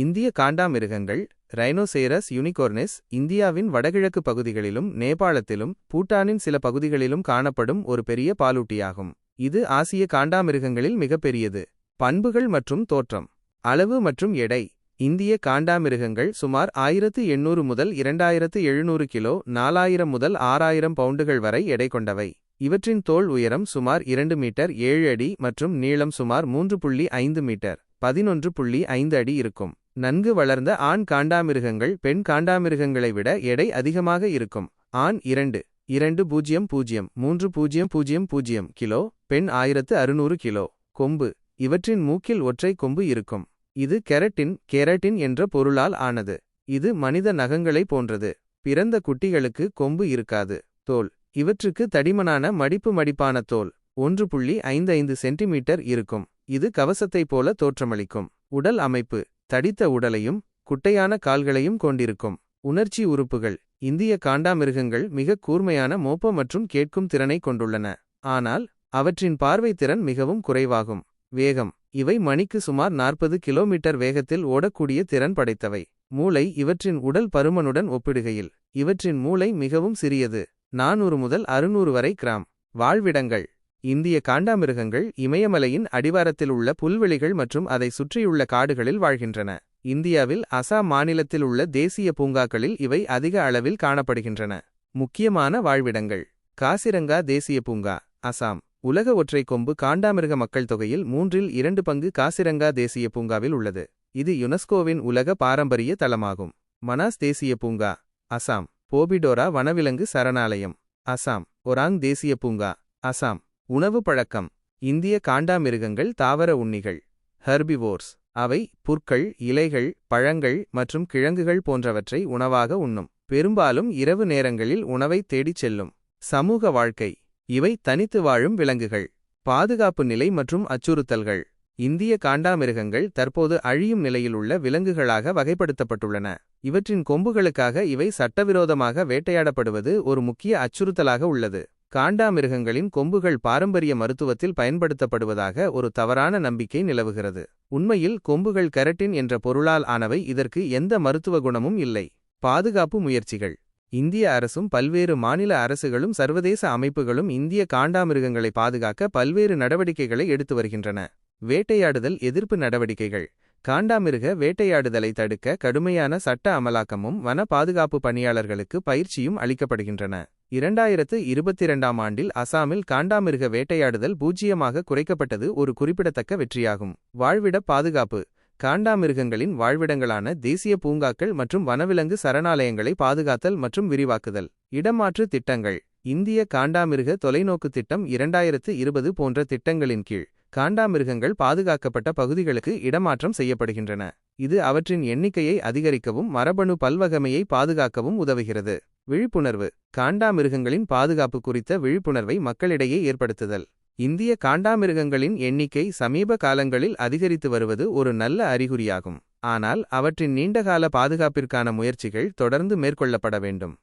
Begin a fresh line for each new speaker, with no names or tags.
இந்திய காண்டாமிருகங்கள் ரைனோசேரஸ் யூனிகோர்னெஸ் இந்தியாவின் வடகிழக்கு பகுதிகளிலும் நேபாளத்திலும் பூட்டானின் சில பகுதிகளிலும் காணப்படும் ஒரு பெரிய பாலூட்டியாகும். இது ஆசிய காண்டாமிருகங்களில் மிகப்பெரியது பண்புகள் மற்றும் தோற்றம். அளவு மற்றும் எடை. இந்திய காண்டாமிருகங்கள் சுமார் ஆயிரத்து எண்ணூறு முதல் இரண்டாயிரத்து எழுநூறு கிலோ நாலாயிரம் முதல் ஆறாயிரம் பவுண்டுகள் வரை எடை கொண்டவை. இவற்றின் தோல் உயரம் சுமார் இரண்டு மீட்டர் ஏழு அடி மற்றும் நீளம் சுமார் மூன்று புள்ளி ஐந்து மீட்டர் பதினொன்று புள்ளி ஐந்து அடி இருக்கும். நன்கு வளர்ந்த ஆண் காண்டாமிருகங்கள் பெண் காண்டாமிருகங்களை விட எடை அதிகமாக இருக்கும். ஆண் இரண்டு இரண்டு பூஜ்ஜியம் பூஜ்ஜியம் மூன்று பூஜ்ஜியம் பூஜ்ஜியம் பூஜ்ஜியம் கிலோ பெண் ஆயிரத்து அறுநூறு கிலோ. கொம்பு இவற்றின் மூக்கில் ஒற்றை கொம்பு இருக்கும். இது கெரட்டின் கெரட்டின் என்ற பொருளால் ஆனது. இது மனித நகங்களை போன்றது. பிறந்த குட்டிகளுக்கு கொம்பு இருக்காது. தோல் இவற்றுக்கு தடிமனான மடிப்பு மடிப்பான தோல் ஒன்று புள்ளி ஐந்து ஐந்து சென்டிமீட்டர் இருக்கும். இது கவசத்தைப் போல தோற்றமளிக்கும். உடல் அமைப்பு தடித்த உடலையும் குட்டையான கால்களையும் கொண்டிருக்கும். உணர்ச்சி உறுப்புகள் இந்திய காண்டாமிருகங்கள் மிக கூர்மையான மோப்ப மற்றும் கேட்கும் திறனை கொண்டுள்ளன. ஆனால் அவற்றின் பார்வை திறன் மிகவும் குறைவாகும். வேகம் இவை மணிக்கு சுமார் நாற்பது கிலோமீட்டர் வேகத்தில் ஓடக்கூடிய திறன் படைத்தவை. மூளை இவற்றின் உடல் பருமனுடன் ஒப்பிடுகையில் இவற்றின் மூளை மிகவும் சிறியது நானூறு முதல் அறுநூறு வரை கிராம். வாழ்விடங்கள் இந்திய காண்டாமிருகங்கள் இமயமலையின் அடிவாரத்தில் உள்ள புல்வெளிகள் மற்றும் அதை சுற்றியுள்ள காடுகளில் வாழ்கின்றன. இந்தியாவில் அசாம் மாநிலத்தில் உள்ள தேசிய பூங்காக்களில் இவை அதிக அளவில் காணப்படுகின்றன. முக்கியமான வாழ்விடங்கள். காசிரங்கா தேசிய பூங்கா அசாம். உலக ஒற்றை கொம்பு காண்டாமிருக மக்கள் தொகையில் மூன்றில் இரண்டு பங்கு காசிரங்கா தேசிய பூங்காவில் உள்ளது. இது யுனெஸ்கோவின் உலக பாரம்பரிய தளமாகும் மனாஸ் தேசிய பூங்கா அசாம். போபிடோரா வனவிலங்கு சரணாலயம் அசாம். ஒராங் தேசிய பூங்கா அசாம். உணவு பழக்கம். இந்திய காண்டாமிருகங்கள் தாவர உண்ணிகள். ஹெர்பிவோர்ஸ். அவை புற்கள் இலைகள் பழங்கள் மற்றும் கிழங்குகள் போன்றவற்றை உணவாக உண்ணும். பெரும்பாலும் இரவு நேரங்களில் உணவை தேடிச் செல்லும். சமூக வாழ்க்கை. இவை தனித்து வாழும் விலங்குகள். பாதுகாப்பு நிலை மற்றும் அச்சுறுத்தல்கள். இந்திய காண்டாமிருகங்கள் தற்போது அழியும் நிலையில் உள்ள விலங்குகளாக வகைப்படுத்தப்பட்டுள்ளன. இவற்றின் கொம்புகளுக்காக இவை சட்டவிரோதமாக வேட்டையாடப்படுவது ஒரு முக்கிய அச்சுறுத்தலாக உள்ளது. காண்டாமிருகங்களின் கொம்புகள் பாரம்பரிய மருத்துவத்தில் பயன்படுத்தப்படுவதாக ஒரு தவறான நம்பிக்கை நிலவுகிறது. உண்மையில் கொம்புகள் கெரட்டின் என்ற பொருளால் ஆனவை இதற்கு எந்த மருத்துவ குணமும் இல்லை. பாதுகாப்பு முயற்சிகள். இந்திய அரசும் பல்வேறு மாநில அரசுகளும் சர்வதேச அமைப்புகளும் இந்திய காண்டாமிருகங்களை பாதுகாக்க பல்வேறு நடவடிக்கைகளை எடுத்து வருகின்றன. வேட்டையாடுதல் எதிர்ப்பு நடவடிக்கைகள். காண்டாமிருக வேட்டையாடுதலை தடுக்க கடுமையான சட்ட அமலாக்கமும் வன பாதுகாப்பு பணியாளர்களுக்கு பயிற்சியும் அளிக்கப்படுகின்றன. இரண்டாயிரத்து இருபத்திரண்டாம் ஆண்டில் அசாமில் காண்டாமிருக வேட்டையாடுதல் பூஜ்ஜியமாக குறைக்கப்பட்டது ஒரு குறிப்பிடத்தக்க வெற்றியாகும். வாழ்விட பாதுகாப்பு. காண்டாமிருகங்களின் வாழ்விடங்களான தேசிய பூங்காக்கள் மற்றும் வனவிலங்கு சரணாலயங்களை பாதுகாத்தல் மற்றும் விரிவாக்குதல். இடமாற்று திட்டங்கள். இந்திய காண்டாமிருக தொலைநோக்கு திட்டம் இரண்டாயிரத்து இருபது போன்ற திட்டங்களின் கீழ் காண்டாமிருகங்கள் பாதுகாக்கப்பட்ட பகுதிகளுக்கு இடமாற்றம் செய்யப்படுகின்றன. இது அவற்றின் எண்ணிக்கையை அதிகரிக்கவும் மரபணு பல்வகமையை பாதுகாக்கவும் உதவுகிறது. விழிப்புணர்வு. காண்டாமிருகங்களின் பாதுகாப்பு குறித்த விழிப்புணர்வை மக்களிடையே ஏற்படுத்துதல். இந்திய காண்டாமிருகங்களின் எண்ணிக்கை சமீப காலங்களில் அதிகரித்து வருவது ஒரு நல்ல அறிகுறியாகும். ஆனால் அவற்றின் நீண்டகால பாதுகாப்பிற்கான முயற்சிகள் தொடர்ந்து மேற்கொள்ளப்பட வேண்டும்.